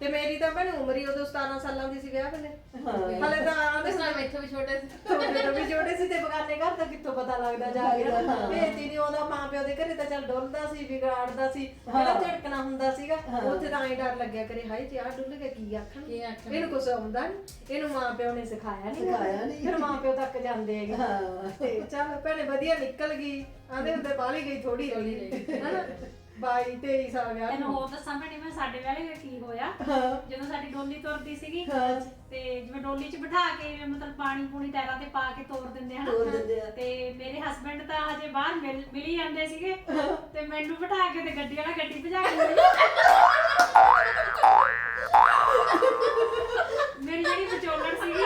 ਤੇ ਮੇਰੀ ਤਾਂ ਭੈਣੇ ਉਮਰ ਹੀ ਉਦੋਂ 17 ਸਾਲਾਂ ਦੀ ਸੀ ਵਿਆਹ ਵੇਲੇ ਹਾਂ ਹਲੇ ਤਾਂ ਆਂਦੇ ਨਾਲ ਮੈਥੋਂ ਵੀ ਛੋਟੇ ਸੀ ਤੁਹਾਡੇ ਤੋਂ ਵੀ ਜੋੜੇ ਸੀ ਤੇ ਬਗਾਨੇ ਘਰ ਦਾ ਕਿੱਥੋਂ ਪਤਾ ਲੱਗਦਾ ਜਾ ਕੇ ਹਾਂ। ਭੇਜਦੀ ਨਹੀਂ ਉਹਦਾ ਮਾਂ ਪਿਓ ਦੇ ਘਰੇ ਤਾਂ ਚੱਲ ਡੁੱਲਦਾ ਸੀ ਵਿਗਾੜਦਾ ਸੀ ਹਾਂ। ਜਿਹੜਾ ਝਟਕਣਾ ਹੁੰਦਾ ਸੀਗਾ ਹਾਂ। ਉੱਥੇ ਤਾਂ ਐਂ ਡਰ ਲੱਗਿਆ ਕਰੇ ਹਾਏ ਜੇ ਆ ਡੁੱਲ ਗਿਆ ਕੀ ਆਖਣ ਕੀ ਆਖਣ? ਇਹਨੂੰ ਕੁਝ ਆਉਂਦਾ ਨਹੀਂ ਇਹਨੂੰ ਮਾਂ ਪਿਓ ਨੇ ਸਿਖਾਇਆ ਨਹੀਂ ਸਿਖਾਇਆ ਨੀ। ਫਿਰ ਮਾਂ ਪਿਓ ਤੱਕ ਜਾਂਦੇ ਹੈਗੇ ਹਾਂ। ਤੇ ਚੱਲ ਭੈਣੇ ਵਧੀਆ ਨਿਕਲ ਗਈ ਆਂਦੇ ਹੁੰਦੇ ਬਾਲੀ ਗਈ ਥੋੜੀ ਥੋੜ੍ਹੀ ਰਹੀ ਰਹੀ। ਹਨਾ 22 23 ਸਾਲ ਵਿਆਹ ਤੈਨੂੰ ਨੂੰ। ਹੋਰ ਦੱਸਾਂ ਭੈਣੇ ਮੈਂ ਸਾਡੇ ਵੇਲੇ ਕੀ ਹੋਇਆ ਹਾਂ ਜਦੋਂ ਸਾਡੀ ਡੋਲੀ ਤੁਰਦੀ ਸੀਗੀ ਹਾਂ। ਤੇ ਜਿਵੇਂ ਡੋਲੀ 'ਚ ਬਿਠਾ ਕੇ ਮਤਲਬ ਪਾਣੀ ਪੂਣੀ ਟਾਇਰਾਂ ਤੇ ਪਾ ਕੇ ਤੋਰ ਦਿੰਦੇ ਹਨ ਤੋਰ ਦਿੰਦੇ ਆ। ਤੇ ਮੇਰੇ ਹਸਬੰਡ ਤਾਂ ਹਜੇ ਬਾਹਰ ਮਿਲ ਮਿਲੀ ਜਾਂਦੇ ਸੀਗੇ ਤੇ ਮੈਨੂੰ ਬਿਠਾ ਕੇ ਤੇ ਗੱਡੀ ਵਾਲਾ ਗੱਡੀ ਭਜਾ ਕੇ ਲੈ ਮੇਰੀ ਜਿਹੜੀ ਵਿਚੋਲਣ ਸੀਗੀ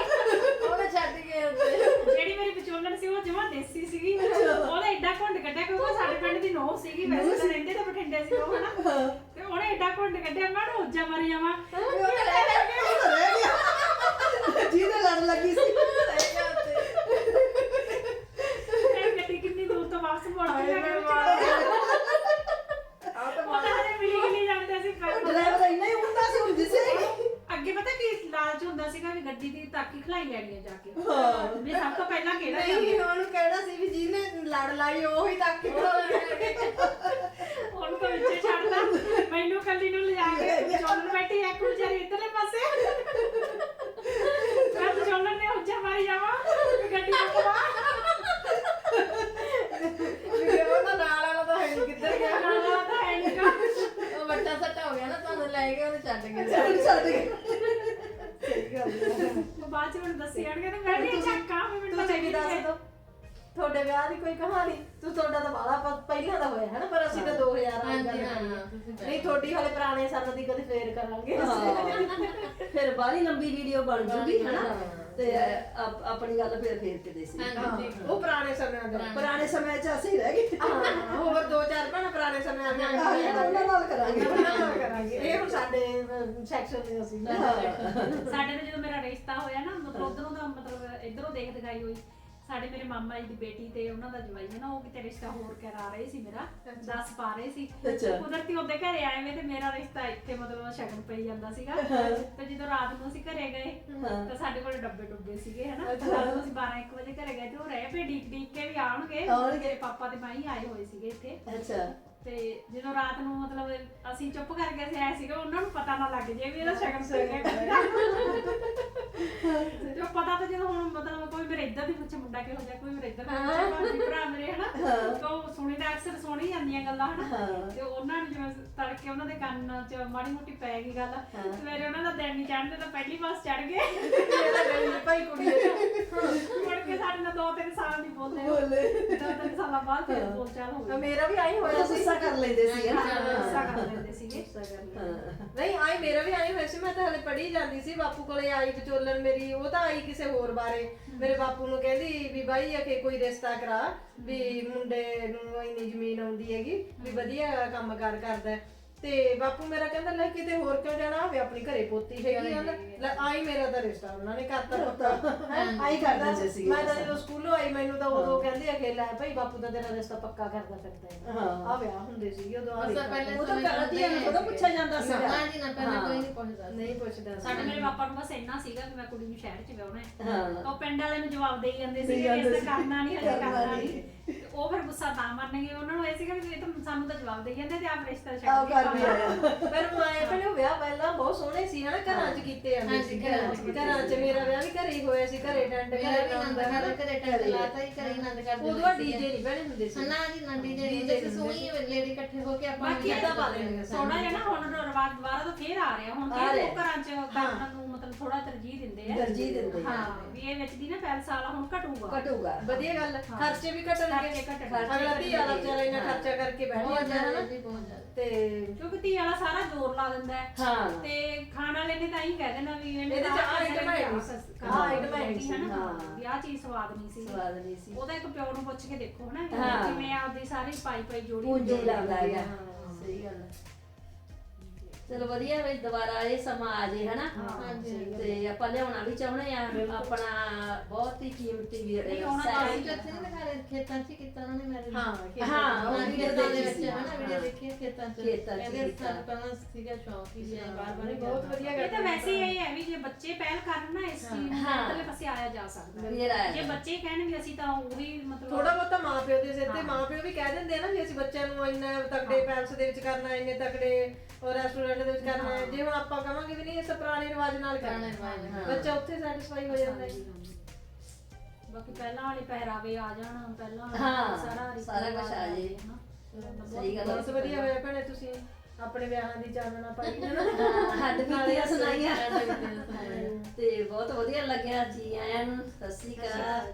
ਉਹਨੇ ਛੱਡ ਕੇ ਉੱਤੇ ਜਿਹੜੀ ਮੇਰੀ ਵਿਚੋਲਣ ਸੀ ਉਹ ਜਮਾ ਦੇਸੀ ਸੀਗੀ ਉਹਨੇ ਐਡਾ ਘੁੰਡ ਕੱਢਿਆ ਕਿਉਂਕਿ ਉਹ ਸਾਡੇ ਪਿੰਡ ਦੀ ਨੋਹ ਸੀਗੀ ਵੈਸੇ ਤਾਂ ਰਹਿੰਦੇ ਤਾਂ ਬਠਿੰਡੇ ਸੀ ਉਹ ਹਨਾ ਤੇ ਉਹਨੇ ਐਡਾ ਘੁੰਡ ਕੱਢਿਆ ਮੈਂ ਉਹਨੂੰ ਉੱਜਾ ਮਾਰੀ ਜਾਵਾਂ ਉਹ ਤਾਂ ਰਹਿ ਗਿਆ ਜਿਹਦੇ ਲੜ ਲੱਗੀ ਸੀ ਇਹ ਗੱਡੀ ਕਿੰਨੀ ਦੂਰ ਤੋਂ ਵਾਪਸ ਮੁੜ ਕੇ ਹਾਏ ਜਾ ਕੇ ਮੈਂ ਵਿੱਚ ਮਾਰ ਆ ਤਾਂ ਉਹ ਤਾਂ ਹਜੇ ਮਿਲੀ ਗਿਲੀ ਜਾਂਦੇ ਸੀ ਪਹਿਲਾਂ। ਡਰਾਈਵਰ ਇੰਨਾ ਹੀ ਹੁੰਦਾ ਸੀ ਹੁਣ ਦਿਸੇ ਅੱਗੇ ਪਤਾ ਕੀ ਲਾਲਚ ਹੁੰਦਾ ਸੀਗਾ ਵੀ ਗੱਡੀ ਦੀ ਤਾਕੀ ਖਲਾਈ ਲੈਣੀ ਹੈ ਜਾ ਕੇ ਹਾਂ। ਵੀ ਸਭ ਤੋਂ ਪਹਿਲਾਂ ਕਿਹੜਾ ਨਹੀਂ ਜਾਂਦਾ ਉਹਨੂੰ ਕਹਿਣਾ ਸੀ ਵੀ ਜਿਹਨੇ ਲੜ ਲਾਈ ਉਹੀ ਤੱਕ ਉਹਨੂੰ ਤਾਂ ਵਿੱਚੇ ਛੱਡਦਾ ਮੈਨੂੰ ਕੱਲੀ ਨੂੰ ਲਿਜਾ ਕੇ ਚੋਲਣ ਬੈਠੀ ਇੱਕ ਵਿਚਾਰੀ ਇੱਧਰਲੇ ਪਾਸੇ ਮੈਂ ਚੋਲਣ ਨੇ ਉੱਜਾ ਮਾਰੀ ਜਾਵਾਂ ਵੀ ਗੱਡੀ ਰੁਕਵਾ ਉਹਦਾ ਨਾਲ ਵਾਲਾ ਤਾਂ ਹੈ ਨੀ ਕਿੱਧਰ ਗਿਆ ਨਾਲਾ ਤਾਂ ਹੈ ਨੀਗਾ। ਉਹ ਵੱਟਾ ਸੱਟਾ ਹੋ ਗਿਆ ਨਾ ਤੁਹਾਨੂੰ ਲੈ ਕੇ ਉਹਨੇ ਛੱਡ ਕੇ ਛੱਡ ਛੱਡ ਕੇ ਸਹੀ ਗੱਲ ਹੈ ਉਹ ਬਾਅਦ ਚ ਮੈਨੂੰ ਦੱਸੀ ਜਾਣਗੇ ਤੇ ਮੈਂ ਵੀ ਚੱਕਾਂ ਵੀ ਮੈਨੂੰ ਤੁਸੀਂ ਵੀ ਦੱਸ ਦਿਓ ਤੁਹਾਡੇ ਵਿਆਹ ਦੀ ਕੋਈ ਕਹਾਣੀ? ਤੂੰ ਤੁਹਾਡਾ ਤਾਂ ਬਾਲਾ ਪ- ਪਹਿਲਾਂ ਦਾ ਹੋਇਆ ਹੈ ਨਾ ਪਰ ਅਸੀਂ ਤਾਂ 2000 ਵਾਲੀ ਗੱਲ ਹਾਂਜੀ, ਕਰੀ ਹਾਂ, ਨਹੀਂ ਤੁਹਾਡੀ ਹਲੇ ਪੁਰਾਣੇ ਸਾਲ ਦੀ ਕਦੇ ਫੇਰ ਕਰਾਂਗੇ। ਫਿਰ ਬਾਹਲੀ ਲੰਬੀ ਵੀਡੀਓ ਬਣ ਜੂਗੀ ਹਨਾ। ਤੇ ਆਪ- ਆਪਣੀ ਗੱਲ ਫਿਰ ਫੇਰ ਕੇ ਦੇ ਸੀ ਹਾਂਜੀ, ਹਾਂ, ਠੀਕ। ਉਹ ਪੁਰਾਣੇ ਸਮਿਆਂ ਦਾ। ਪੁਰਾਣੇ ਸਮੇਂ 'ਚ ਅਸੀਂ ਰਹਿ ਗਏ। ਹਾਂ। ਹੋਰ ਦੋ ਚਾਰ ਭੈਣਾਂ ਪੁਰਾਣੇ ਸਮਿਆਂ ਦੀਆਂ। ਹਾਂ, ਇਹ ਤਾਂ ਉਹਨਾਂ ਨਾਲ ਕਰਾਂਗੇ। ਉਹਨਾਂ ਨਾਲ ਕਰਾਂਗੇ। ਇਹ ਹੁਣ ਸਾਡੇ ਸੈਕਸ਼ਨ ਦੇ ਅਸੀਂ। ਸਾਡੇ ਤੇ ਜਦੋਂ ਮੇਰਾ ਰਿਸ਼ਤਾ ਹੋਇਆ ਨਾ ਮਤਲਬ ਉਧਰੋਂ ਦਾ ਮਤਲਬ ਇਧਰੋਂ ਦੇਖ ਦਿਖਾਈ ਹੋਈ। ਸਾਡੇ ਮੇਰੇ ਮਾਮਾ ਜੀ ਦੀ ਬੇਟੀ ਤੇ ਉਹਨਾਂ ਦਾ ਜਵਾਈ ਹੈ ਨਾ ਉਹ ਕਿਤੇ ਰਿਸ਼ਤਾ ਹੋਰ ਕਰਾ ਰਹੇ ਸੀ ਮੇਰਾ ਦੱਸ ਪਾ ਰਹੇ ਸੀ। ਅੱਛਾ। ਕੁਦਰਤੀ ਉਹਦੇ ਘਰੇ ਆਏ ਵੇ ਤੇ ਮੇਰਾ ਰਿਸ਼ਤਾ ਇੱਥੇ ਮਤਲਬ ਸ਼ਗਨ ਪਈ ਜਾਂਦਾ ਸੀਗਾ। ਤੇ ਜਦੋਂ ਰਾਤ ਨੂੰ ਅਸੀਂ ਘਰੇ ਗਏ ਹਾਂ। ਤਾਂ ਸਾਡੇ ਕੋਲ ਡੱਬੇ ਡੁੱਬੇ ਸੀਗੇ ਹਨਾ? ਰਾਤ ਨੂੰ ਅਸੀਂ 12 1 ਵਜੇ ਘਰੇ ਗਏ ਤੇ ਉਹ ਰਹਿ ਪਏ ਡੀਕ ਡੀਕ ਕੇ ਵੀ ਆਉਣਗੇ। ਆਉਣਗੇ। ਮੇਰੇ ਪਾਪਾ ਤੇ ਮਾਈ ਆਏ ਹੋਏ ਸੀਗੇ ਇੱਥੇ। ਅੱਛਾ। ਤੇ ਜਦੋਂ ਰਾਤ ਨੂੰ ਮਤਲਬ ਅਸੀਂ ਚੁੱਪ ਕਰਕੇ ਅਸੀਂ ਆਏ ਸੀਗੇ ਉਹਨਾਂ ਨੂੰ ਪਤਾ ਨਾ ਲੱਗ ਜੇ ਵੀ ਇਹਦਾ ਸ਼ਗਨ ਪੈ ਗਿਆ ਜੋ ਪਤਾ ਤਾਂ ਜਦੋਂ ਹੁਣ ਮਤਲਬ ਕੋਈ ਮੇਰੇ ਇੱਧਰ ਦੀ ਪੁੱਛੇ ਮੁੰਡਾ ਕਿਹੋ ਜਿਹਾ ਕੋਈ ਹੋਰ ਇੱਧਰ ਦਾ ਪੁੱਛੇ ਭਾਬੀ ਭਰਾ ਮੇਰੇ ਹਨਾ? ਤਾਂ ਉਹ ਸੁਣੀ ਦਾ ਅਕਸਰ ਸੁਣੀ ਜਾਂਦੀਆਂ ਗੱਲਾਂ ਹਨਾ? ਤੇ ਉਹਨਾਂ ਨੂੰ ਜਿਵੇਂ ਤੜਕੇ ਉਹਨਾਂ ਦੇ ਕੰਨ 'ਚ ਮਾੜੀ ਮੋਟੀ ਪੈ ਗਈ ਗੱਲ। ਸਵੇਰੇ ਉਹਨਾਂ ਦਾ ਦਿਨ ਨਹੀਂ ਚੜ੍ਹਦੇ ਤਾਂ ਪਹਿਲੀ ਬੱਸ ਚੜ ਗਏ। ਮੇਰਾ ਗਲੀ ਭਾਈ ਕੁੜੀ ਮੁੜ ਕੇ ਸਾਡੇ ਨਾਲ ਦੋ ਤਿੰਨ ਸਾਲ ਨਹੀਂ ਬੋਲਦੇ ਬੋਲੇ। ਦੋ ਤਿੰਨ ਸਾਲਾਂ ਬਾਅਦ ਫਿਰ ਬੋਲ ਚਾਲ ਹੋ ਤਾਂ ਗਈ ਮੇਰਾ ਵੀ ਆਈ ਹੋਇਆ ਉਹ ਸੀ। ਗੁੱਸਾ ਕਰ ਲੈਂਦੇ ਸੀ ਹਾਂ, ਗੁੱਸਾ ਕਰ ਲੈਂਦੇ ਸੀਗੇ। ਨਹੀਂ ਆਈ ਮੇਰਾ ਵੀ ਆਈ ਹੋਇਆ ਸੀ ਮੈਂ ਤਾਂ ਹਲੇ ਪੜ੍ਹੀ ਜਾਂਦੀ ਸੀ ਬਾਪੂ ਕੋਲੇ ਆਈ ਵਿਚੋਲਣ ਮੇਰੀ ਉਹ ਤਾਂ ਆਈ ਕਿਸੇ ਹੋਰ ਬਾਰੇ। ਮੇਰੇ ਬਾਪੂ ਨੂੰ ਕਹਿੰਦੀ ਵੀ ਬਾਈ ਅਕੇ ਕੋਈ ਰਿਸ਼ਤਾ ਕਰਾ ਵੀ ਮੁੰਡੇ ਨੂੰ ਇੰਨੀ ਜ਼ਮੀਨ ਆਉਂਦੀ ਹੈਗੀ ਵੀ ਵਧੀਆ ਕੰਮਕਾਰ ਕਰਦਾ ਹੈ। ਤੇ ਬਾਪੂ ਮੇਰਾ ਕਹਿੰਦਾ ਲੈ ਕਿਤੇ ਹੋਰ ਕਿਉਂ ਜਾਣਾ ਹੋਵੇ ਆਪਣੀ ਘਰੇ ਪੋਤੀ ਹੈਗੀ ਆ ਨਾ। ਲੈ ਆਈ ਮੇਰਾ ਤਾਂ ਰਿਸ਼ਤਾ ਉਹਨਾਂ ਨੇ ਕਰਤਾ ਪੱਕਾ ਆਈ ਕਰ ਦਿੰਦੇ ਸੀ ਮੈਂ ਤਾਂ ਜਦੋਂ ਸਕੂਲੋਂ ਆਈ ਮੈਨੂੰ ਤਾਂ ਉਦੋਂ ਕਹਿੰਦੇ ਆ ਕਿ ਲੈ ਭਾਈ ਬਾਪੂ ਦਾ ਤੇਰਾ ਰਿਸ਼ਤਾ ਪੱਕਾ ਕਰਦਾ ਫਿਰਦਾ ਹੈ ਹਾਂ। ਆ ਵਿਆਹ ਹੁੰਦੇ ਸੀ ਉਦੋਂ ਆ ਤੋਂ ਪਹਿਲੇ ਉਹ ਤਾਂ ਧੀਆਂ ਨੂੰ ਥੋੜ੍ਹਾ ਪੁੱਛਿਆ ਜਾਂਦਾ ਸੀ ਨਾ ਜੀ ਨਾ ਪਹਿਲਾਂ ਕੋਈ ਨਹੀਂ ਪੁੱਛਦਾ ਸੀ। ਨਹੀਂ ਪੁੱਛਦਾ ਸੀ। ਸਾਡੇ ਮੇਰੇ ਪਾਪਾ ਨੂੰ ਬਸ ਇੰਨਾ ਸੀਗਾ ਕਿ ਮੈਂ ਕੁੜੀ ਨੂੰ ਸ਼ਹਿਰ 'ਚ ਵਿਆਹਣਾ ਹੈ ਹਾਂ ਤਾਂ ਉਹ ਪਿੰਡ ਵਾਲਿਆਂ ਨੂੰ ਜਵਾਬ ਦੇਈ ਜਾਂਦੇ ਸੀ ਕਿ ਇਸ ਤੇ। ਕਰਨਾ ਨਹੀਂ ਕਰਨਾ ਕਰਨਾ ਨਹੀਂ। ਤੇ ਉਹ ਫਿਰ ਗੁੱਸਾ ਤਾਂ ਮੰਨਣਗੇ ਉਹਨਾਂ ਨੂੰ ਇਹ ਸੀਗਾ ਵੀ ਇਹ ਤਾਂ ਸਾਨੂੰ ਤਾਂ ਜਵਾਬ ਦੇਈ ਜਾਂਦੇ ਤੇ ਆਪ ਰਿਸ਼ਤਾ ਆਹ ਛੱਡ ਕਰ। ਆਇਆ ਪਰ ਮਾਏ ਪਹਿਲੇ ਵਿਆਹ ਪਹਿਲਾਂ ਬਹੁਤ ਸੋਹਣੇ ਸੀ ਹਨਾ ਘਰਾਂ 'ਚ ਕੀਤੇ ਜਾਂਦੇ ਹਾਂਜੀ, ਸੀ। ਘਰਾਂ 'ਚ ਕੀਤੇ ਘਰਾਂ 'ਚ ਮੇਰਾ ਵਿਆਹ ਵੀ ਘਰੇ ਹੀ ਹੋਇਆ ਸੀ ਘਰੇ ਟੈਂਟ ਮੇਰਾ ਵੀ ਨੰਦ ਘਰ ਘਰੇ ਟੈਂਟ ਲਾਤਾ ਹੀ ਘਰੇ ਹੀ ਨੰਦ ਕਰਦੇ ਉਦੋਂ ਡੀਜੇ ਨਹੀਂ ਬਣੇ ਹੁੰਦੇ ਸੀ। ਨਾ ਜੀ ਨਾ ਡੀਜੇ DJ ਡੀਜੇ ਹੁੰਦੇ ਸੋਈ ਲੇਡੀ ਇਕੱਠੇ ਹੋ ਕੇ ਆਪਾਂ ਬਾਕੀ ਕਿੱਦਾਂ ਪਾ ਲੈਂਦੇ ਸੀ। ਥੋੜਾ ਜਿਹਾ ਨਾ ਹੁਣ ਰਿਵਾਜ ਦੁਬਾਰਾ ਤੋਂ ਫੇਰ ਆ ਰਿਹਾ। ਹੁਣ ਆ ਕਿ ਰਿਹਾ। ਉਹ ਘਰਾਂ 'ਚ ਕਰਨ ਨੂੰ ਥੋੜਾ ਤਰਜੀਹ ਦਿੰਦੇ ਆ ਤਰਜੀਹ ਦਿੰਦੇ ਆ। ਹਾਂ ਵੀ ਇਹ ਵਿੱਚ ਦੀ ਨਾ ਪੈਲਸ ਵਾਲਾ ਹੁਣ ਘਟੂਗਾ ਘਟੂਗਾ ਵਧੀਆ ਗੱਲ ਖਰਚੇ ਵੀ ਘਟਣਗੇ ਖਰਚੇ ਘਟਣਗੇ। ਅਗਲਾ ਧੀ ਵਾਲਾ ਵਿਚਾਰਾ ਇੰਨਾ ਹਾਂ। ਖਰਚਾ ਕਰਕੇ ਬੈਠ ਬਹੁਤ ਜਾਂਦਾ ਜ਼ਿਆਦਾ ਹਨਾ ਜੀ ਬਹੁਤ ਜ਼ਿਆਦਾ ਤੇ ਕਿਉਂਕਿ ਧੀ ਵਾਲਾ ਸਾਰਾ ਜ਼ੋਰ ਲਾ ਦਿੰਦਾ ਹੈ ਹਾਂ ਤੇ ਖਾਣ ਵਾਲੇ ਨੇ ਤਾਂ ਹੀ ਕਹਿ ਦੇਣਾ ਵੀ ਇਹਨੇ ਇਹਦੇ ਚ ਆਹ item ਨੇ ਹੈ ਨਹੀਂ ਆਹ ਸੀ। item ਹੈ ਰੋਟੀ, ਹਨਾ? ਹਾਂ। ਵੀ ਆਹ ਚੀਜ਼ ਸਵਾਦ ਨਹੀਂ ਸੀ ਸਵਾਦ ਨਹੀਂ ਸੀ ਉਹਦਾ ਇੱਕ ਪਿਓ ਨੂੰ ਪੁੱਛ ਕੇ ਦੇਖੋ ਹਨਾ ਵੀ ਹਾਂ। ਕਿਵੇਂ ਆਪਦੀ ਸਾਰੀ ਪਾਈ ਪਾਈ ਜੋੜੀ ਪੂੰਜੀ ਹੈ। ਲਾਉਂਦਾ ਹੈਗਾ ਹਾਂ। ਸਹੀ ਗੱਲ ਹੈ ਚਲੋ ਵਧੀਆ ਵੀ ਦੁਬਾਰਾ ਇਹ ਸਮਾਂ ਆ ਜੇ ਹਨਾ ਹਾਂਜੀ ਤੇ ਆਪਾਂ ਲਿਆਉਣਾ ਵੀ ਚਾਹੁੰਦੇ ਆ ਆਪਣਾ ਬਹੁਤ ਹੀ ਕੀਮਤੀ ਵੀ ਨਹੀਂ, ਆਉਣਾ ਸਹਿ- ਅਸੀਂ ਜਿੱਥੇ ਨਹੀਂ ਦਿਖਾ ਖੇਤਾਂ 'ਚ ਹੀ ਕੀਤਾ ਉਹਨਾਂ ਨੇ ਮੈਰਿਜ ਹਾਂ ਹਾਂ, ਉਹ ਹਾਂ ਵੀਡੀਓ ਖੇਤਾਂ ਦੇ ਵਿੱਚ ਹਨਾ ਵੀਡੀਓ ਹਾਂ। ਦੇਖੀ ਹੈ ਖੇਤਾਂ 'ਚ ਖੇਤਾਂ 'ਚ ਕਹਿੰਦੇ ਕੀਤਾ। ਸਾਨੂੰ ਪਹਿਲਾਂ ਸੀਗਾ ਸ਼ੌਂਕ ਹੀ ਸੀ ਬਾਰ ਬਾਰ ਬਹੁਤ ਵਧੀਆ ਇਹ ਤਾਂ ਵੈਸੇ ਹੀ ਇਹ ਹੈ ਵੀ ਜੇ ਬੱਚੇ ਪਹਿਲ ਕਰਨ ਨਾ ਇਸ ਚੀਜ਼ ਨੂੰ ਹਾਂ। ਅੰਦਰਲੇ ਪਾਸੇ ਆਇਆ ਜਾ ਸਕਦਾ ਫੇਰ ਆਇਆ ਜੇ ਜਾਂਦਾ। ਬੱਚੇ ਕਹਿਣ ਵੀ ਅਸੀਂ ਤਾਂ ਉਹੀ ਮਤਲਬ ਥੋੜਾ ਬਹੁਤਾ ਮਾਪਿਓ ਦੇ ਸਿਰ ਤੇ ਹਾਂ। ਮਾਪਿਓ ਵੀ ਕਹਿ ਦਿੰਦੇ ਆ ਨਾ ਵੀ ਅਸੀਂ ਬੱਚਿਆਂ ਨੂੰ ਇੰਨਾ ਤਕੜੇ ਪੈਲਸ ਦੇ ਵਿੱਚ ਕਰਨਾ ਇੰਨੇ ਤਕੜੇ ਔਰ ਦੇ ਵਿੱਚ ਕਰਨਾ ਹੈ ਜੇ ਹੁਣ ਆਪਾਂ ਕਵਾਂਗੇ ਵੀ ਨਹੀਂ ਇਸ ਪੁਰਾਣੇ ਰਿਵਾਜ ਨਾਲ ਪੁਰਾਣੇ ਕਰਨਾ ਰਿਵਾਜ ਨਾਲ। ਬੱਚਾ ਉੱਥੇ ਸੈਟੀਸਫਾਈ ਹੋ ਜਾਂਦਾ ਹੈ ਬਾਕੀ ਪਹਿਲਾਂ ਵਾਲੇ ਪਹਿਰਾਵੇ ਆ ਜਾਣ ਪਹਿਲਾਂ ਹਾਂ, ਸਾਰਾ ਰੀਤੀ ਸਾਰਾ ਕੁਛ ਰਿਵਾਜ ਆ ਜੇ। ਹਨਾ। ਸਹੀ ਗੱਲ ਹੈ। ਬਹੁਤ ਵਧੀਆ ਹੋਇਆ ਭੈਣੇ ਤੁਸੀਂ ਆਪਣੇ ਵਿਆਹਾਂ ਦੀ ਚਾਨਣਾ ਪਾਈ ਹੈ ਨਾ ਹੱਡ ਬੀਤੀਆਂ ਸੁਣਾਈਆਂ। ਤੇ ਬਹੁਤ ਵਧੀਆ ਲੱਗਿਆ ਜੀ ਆਇਆਂ ਨੂੰ ਸਤਿ ਸ੍ਰੀ ਅਕਾਲ